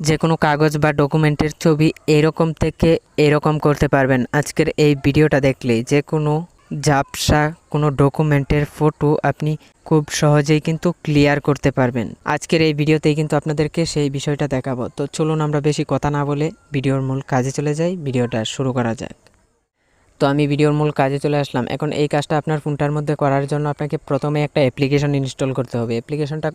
যে কোনো কাগজ বা ডকুমেন্টের ছবি এরকম থেকে এরকম করতে পারবেন। আজকের এই ভিডিওটা দেখলেই যে কোনো ঝাপসা কোনো ডকুমেন্টের ফটো আপনি খুব সহজেই কিন্তু ক্লিয়ার করতে পারবেন। আজকের এই ভিডিওতেই কিন্তু আপনাদেরকে সেই বিষয়টা দেখাবো। তো চলুন আমরা বেশি কথা না বলে ভিডিওর মূল কাজে চলে যাই, ভিডিওটা শুরু করা যাক। তো আমি ভিডিওর মূল কাজে চলে আসলাম। এখন এই কাজটা আপনার ফোনটার মধ্যে করার জন্য আপনাকে প্রথমে একটা অ্যাপ্লিকেশন ইনস্টল করতে হবে। অ্যাপ্লিকেশনটা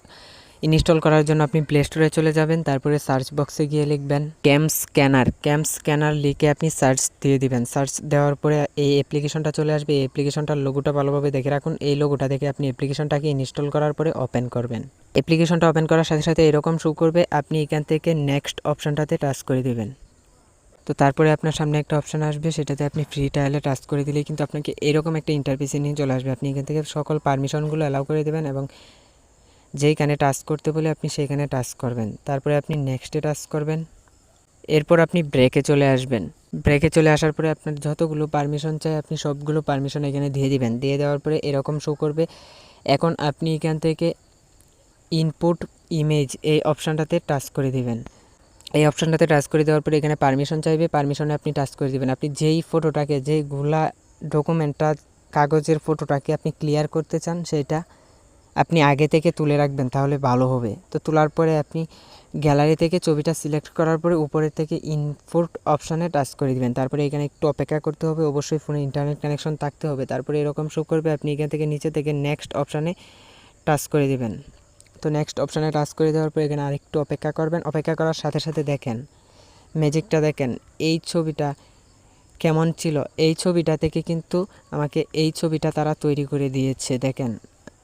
ইনস্টল করার জন্য আপনি প্লে স্টোরে চলে যাবেন, তারপরে সার্চ বক্সে গিয়ে লিখবেন ক্যাম স্ক্যানার ক্যাম স্ক্যানার লিখে আপনি সার্চ দিয়ে দিবেন। সার্চ দেওয়ার পরে এই অ্যাপ্লিকেশনটা চলে আসবে। এই অ্যাপ্লিকেশনটার লোগোটা ভালোভাবে দেখে রাখুন। এই লোগোটা দেখে আপনি অ্যাপ্লিকেশনটাকে ইনস্টল করার পরে ওপেন করবেন। অ্যাপ্লিকেশনটা ওপেন করার সাথে সাথে এরকম শো করবে, আপনি এখান থেকে নেক্সট অপশনটাতে টাচ করে দিবেন। তো তারপরে আপনার সামনে একটা অপশান আসবে, সেটাতে আপনি ফ্রি ট্রায়ালে টাচ করে দিলেই কিন্তু আপনাকে এরকম একটা ইন্টারফেসে নিয়ে চলে আসবে। আপনি এখান থেকে সকল পারমিশনগুলো অ্যালাউ করে দেবেন এবং যেইখানে টাচ করতে বলে আপনি সেইখানে টাচ করবেন। তারপরে আপনি নেক্সটে টাচ করবেন। এরপর আপনি ব্রেকে চলে আসবেন। ব্রেকে চলে আসার পরে আপনার যতগুলো পারমিশন চাই, আপনি সবগুলো পারমিশন এখানে দিয়ে দিবেন। দিয়ে দেওয়ার পরে এরকম শো করবে। এখন আপনি এখান থেকে ইনপুট ইমেজ এই অপশানটাতে টাচ করে দিবেন। এই অপশানটাতে টাচ করে দেওয়ার পরে এখানে পারমিশন চাইবে। পারমিশনে আপনি টাচ করে দেবেন। আপনি যেই ফটোটাকে যেইগুলা ডকুমেন্টটা কাগজের ফটোটাকে আপনি ক্লিয়ার করতে চান সেটা আপনি আগে থেকে তুলে রাখবেন তাহলে ভালো হবে। তো তোলার পরে আপনি গ্যালারি থেকে ছবিটা সিলেক্ট করার পরে উপরের থেকে ইনপুট অপশানে টাচ করে দিবেন। তারপরে এখানে একটু অপেক্ষা করতে হবে, অবশ্যই ফোনে ইন্টারনেট কানেকশন থাকতে হবে। তারপরে এরকম শো করবে, আপনি এখান থেকে নিচে থেকে নেক্সট অপশানে টাচ করে দিবেন। তো নেক্সট অপশানে টাচ করে দেওয়ার পর এখানে আরেকটু অপেক্ষা করবেন। অপেক্ষা করার সাথে সাথে দেখেন ম্যাজিকটা দেখেন, এই ছবিটা কেমন ছিল? এই ছবিটা থেকে কিন্তু আমাকে এই ছবিটা তারা তৈরি করে দিয়েছে, দেখেন।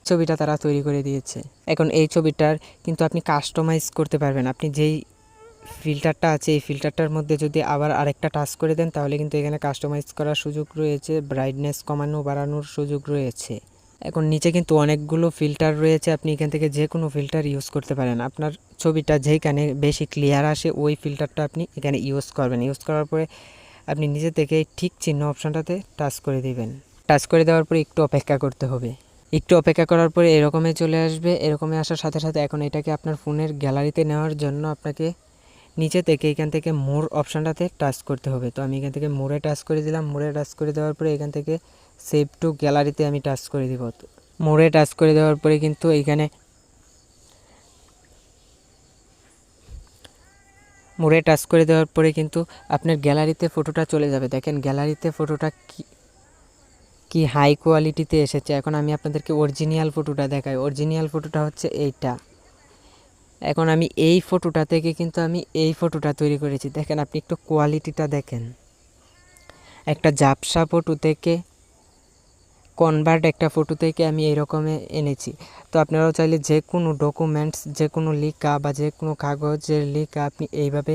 ছবিটা তারা তৈরি করে দিয়েছে। এখন এই ছবিটার কিন্তু আপনি কাস্টমাইজ করতে পারবেন। আপনি যেই ফিল্টারটা আছে, এই ফিল্টারটার মধ্যে যদি আবার আরেকটা টাচ করে দেন, তাহলে কিন্তু এখানে কাস্টমাইজ করার সুযোগ রয়েছে ব্রাইটনেস কমানো, বাড়ানোর সুযোগ রয়েছে। এখন নিচে কিন্তু অনেকগুলো ফিল্টার রয়েছে, আপনি এখান থেকে যে কোনো ফিল্টার ইউজ করতে পারেন। আপনার ছবিটা যেইখানে বেশি ক্লিয়ার আসে, ওই ফিল্টারটা আপনি এখানে ইউজ করবেন। ইউজ করার পরে আপনি নিজে থেকে ঠিক চিহ্ন অপশানটাতে টাচ করে দিবেন। টাচ করে দেওয়ার পরে একটু অপেক্ষা করতে হবে। একটু অপেক্ষা করার পরে এরকমই চলে আসবে, এরকমই আসার সাথে সাথে এখন এটাকে আপনার ফোনের গ্যালারিতে নেওয়ার জন্য আপনাকে নিচে থেকে, এখান থেকে মোর অপশানটাতে টাচ করতে হবে। তো আমি এখান থেকে মোড়ে টাচ করে দিলাম, মোড়ে টাচ করে দেওয়ার পরে এখান থেকে সেভ টু গ্যালারিতে আমি টাচ করে দিব। মোড়ে টাচ করে দেওয়ার পরে কিন্তু এইখানে মোড়ে টাচ করে দেওয়ার পরে কিন্তু আপনার গ্যালারিতে ফটোটা চলে যাবে। দেখেন, গ্যালারিতে ফটোটা কি হাই কোয়ালিটিতে এসেছে। এখন আমি আপনাদেরকে অরিজিনাল ফটোটা দেখাই। অরিজিনাল ফটোটা হচ্ছে এইটা। এখন আমি এই ফটোটা থেকে কিন্তু আমি এই ফটোটা তৈরি করেছি। দেখেন, আপনি একটু কোয়ালিটিটা দেখেন। একটা জাপসা ফটো থেকে কনভার্ট একটা ফটো থেকে আমি এইরকমে এনেছি। তো আপনারাও চাইলে যে কোনো ডকুমেন্টস যে কোনো লিখা বা যে কোনো কাগজের লিখা আপনি এইভাবে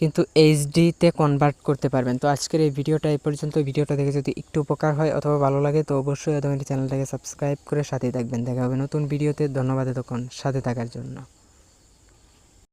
কিন্তু এইচডিতে কনভার্ট করতে পারবেন। তো আজকের এই ভিডিওটা এই পর্যন্ত। ভিডিওটা দেখে যদি একটু উপকার হয় অথবা ভালো লাগে, তো অবশ্যই তোমার চ্যানেলটাকে সাবস্ক্রাইব করে সাথে থাকবেন। দেখা হবে নতুন ভিডিওতে। ধন্যবাদ তখন সাথে থাকার জন্য।